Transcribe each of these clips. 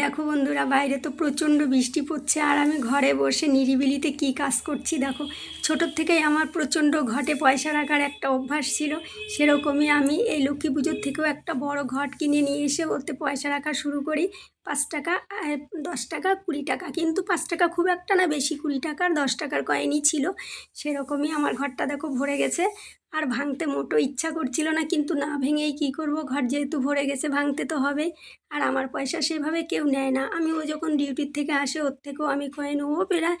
দেখো বন্ধুরা, বাইরে তো প্রচণ্ড বৃষ্টি পড়ছে আর আমি ঘরে বসে নিরিবিলিতে কী কাজ করছি দেখো। ছোটোর থেকেই আমার প্রচণ্ড ঘটে পয়সা রাখার একটা অভ্যাস ছিল, সেরকমই আমি এই লক্ষ্মী পুজোর থেকেও একটা বড় ঘট কিনে নিয়ে এসে ওতে পয়সা রাখা শুরু করি। পাঁচ টাকা দশ টাকা, কুড়ি টাকা, কিন্তু পাঁচ টাকা খুব একটা না, বেশি কুড়ি টাকার দশ টাকার কয়েনই ছিল। সেরকমই আমার ঘরটা দেখো ভরে গেছে। আর ভাঙতে মোটো ইচ্ছা করছিল না, কিন্তু না ভেঙেই কী করব? ঘর যেহেতু ভরে গেছে, ভাঙতে তো হবে। আর আমার পয়সা সেভাবে কেউ নেয় না। আমি ও যখন ডিউটির থেকে আসে, ওর থেকেও আমি কয়েন ও প্রায়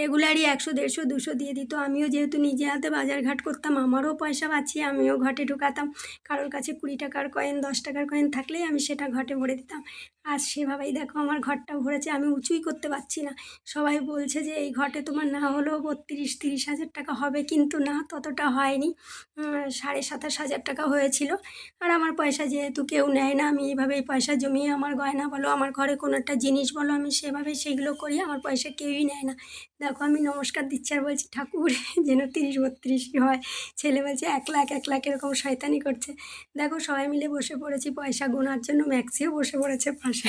রেগুলারই একশো, দেড়শো, দুশো দিয়ে দিত। আমিও যেহেতু নিজে হাতে বাজার ঘাট করতাম, আমারও পয়সা বাঁচিয়ে আমিও ঘটে ঢুকাতাম। কারোর কাছে কুড়ি টাকার কয়েন দশ টাকার কয়েন থাকলেই আমি সেটা ঘটে ভরে দিতাম। আর সেভাবেই দেখো আমার ঘরটা ভরেছে, আমি উঁচুই করতে পারছি না। সবাই বলছে যে, এই ঘটে তোমার না হলেও বত্রিশ, তিরিশ হাজার টাকা হবে। কিন্তু না, ততটা হয়নি। সাড়ে সাতাশ হাজার টাকা হয়েছিল। আর আমার পয়সা যেহেতু কেউ নেয় না, আমি এইভাবেই পয়সা জমিয়ে আমার গয়না বলো, আমার ঘরে কোনো একটা জিনিস বলো, আমি সেভাবে সেগুলো করি, আমার পয়সা কেউই নেয় না। দেখো আমি নমস্কার দিচ্ছি আর বলছি, ঠাকুর, যেন তিরিশ বত্রিশই হয়। ছেলে বলছে, এক লাখ এক লাখ, এরকম শয়তানি করছে। দেখো সবাই মিলে বসে পড়েছি, পয়সা গোনার জন্য ম্যাক্সিও বসে পড়েছে পাশে।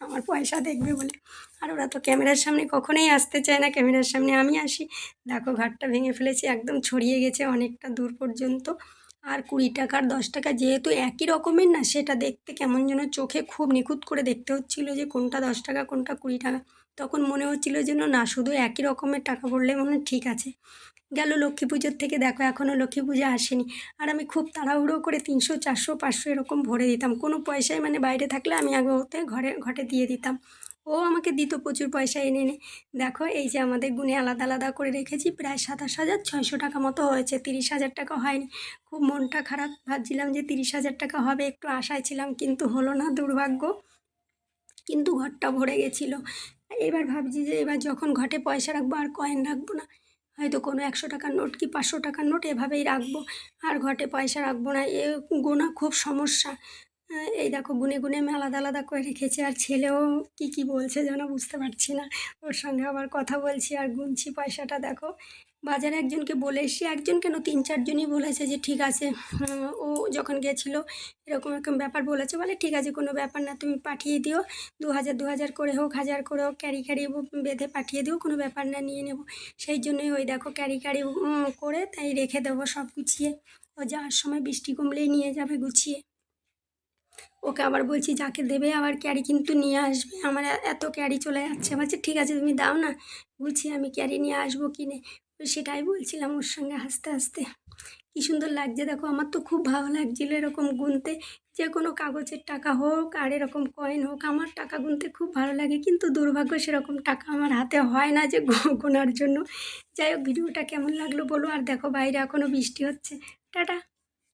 আমার পয়সা দেখবে বলে। আর ওরা তো ক্যামেরার সামনে কখনোই আসতে চায় না, ক্যামেরার সামনে আমি আসি। দেখো ঘাটটা ভেঙে ফেলেছি, একদম ছড়িয়ে গেছে অনেকটা। দূর পর্যন্ত। আর কুড়ি টাকার দশ টাকা যেহেতু একই রকমের না, সেটা দেখতে কেমন যেন চোখে খুব নিখুঁত করে দেখতে হচ্ছিল যে কোনটা দশ টাকা, কোনটা কুড়ি টাকা। তখন মনে হচ্ছিল যেন না, শুধু একই রকমের টাকা পড়লে মনে ঠিক আছে। গেল লক্ষ্মী পুজোর থেকে দেখো এখনও লক্ষ্মী পুজো আসেনি। আর আমি খুব তাড়াহুড়ো করে তিনশো, চারশো, পাঁচশো এরকম ভরে দিতাম। কোনো পয়সায় মানে বাইরে থাকলে আমি আগে ওতে ঘরে, ঘটে দিয়ে দিতাম। ও আমাকে দিত প্রচুর পয়সা এনে এনে। দেখো, এই যে আমাদের গুণে আলাদা আলাদা করে রেখেছি, প্রায় সাতাশ হাজার ছয়শো টাকা মতো হয়েছে, তিরিশ হাজার টাকা হয়নি। খুব মনটা খারাপ, ভাবছিলাম যে তিরিশ হাজার টাকা হবে, একটু আশায় ছিলাম, কিন্তু হলো না, দুর্ভাগ্য। কিন্তু ঘরটা ভরে গেছিল। এবার ভাবছি যে এবার যখন ঘটে পয়সা রাখব, আর কয়েন রাখব না। হয়তো কোনো একশো টাকার নোট কি পাঁচশো টাকার নোট এভাবেই রাখব। আর ঘটে পয়সা রাখব না, এ গোনা খুব সমস্যা। এই দেখো গুনে গুনে আমি আলাদা আলাদা করে রেখেছি, আর ছেলেও কি কি বলছে যেন বুঝতে পারছি না। ওর সঙ্গে আবার কথা বলছি আর গুনছি পয়সাটা, দেখো। বাজারে একজনকে বলে এসছি একজন কেন তিন চারজনই বলেছে যে ঠিক আছে, ও যখন গেছিল এরকম এরকম ব্যাপার বলেছে, বলে ঠিক আছে, কোনো ব্যাপার না, তুমি পাঠিয়ে দিও, দু হাজার দু হাজার করে হোক, হাজার করে হোক, ক্যারি ক্যারি বেঁধে পাঠিয়ে দিও, কোনো ব্যাপার না, নিয়ে নেব। সেই জন্যই ওই দেখো ক্যারি ক্যারি করে তাই রেখে দেবো সব গুছিয়ে। ও যাওয়ার সময় বৃষ্টি কমলেই নিয়ে যাবে গুছিয়ে। ওকে আবার বলছি, যাকে দেবে আবার ক্যারি কিন্তু নিয়ে আসবে। আমার এত ক্যারি চলে যাচ্ছে। বলছে, ঠিক আছে, তুমি দাও না। বলছি, আমি ক্যারি নিয়ে আসব কিনে। সেটাই বলছিলাম ওর সঙ্গে হাসতে হাসতে। কী সুন্দর লাগছে, দেখো, আমার তো খুব ভালো লাগছিল এরকম গুনতে। যে কোনো কাগজের টাকা হোক আর এরকম কয়েন হোক, আমার টাকা গুনতে খুব ভালো লাগে। কিন্তু দুর্ভাগ্য সেরকম টাকা আমার হাতে হয় না যে গোনার জন্য। যাই হোক, ভিডিওটা কেমন লাগল বলো, আর দেখো বাইরে এখনও বৃষ্টি হচ্ছে। টাটা।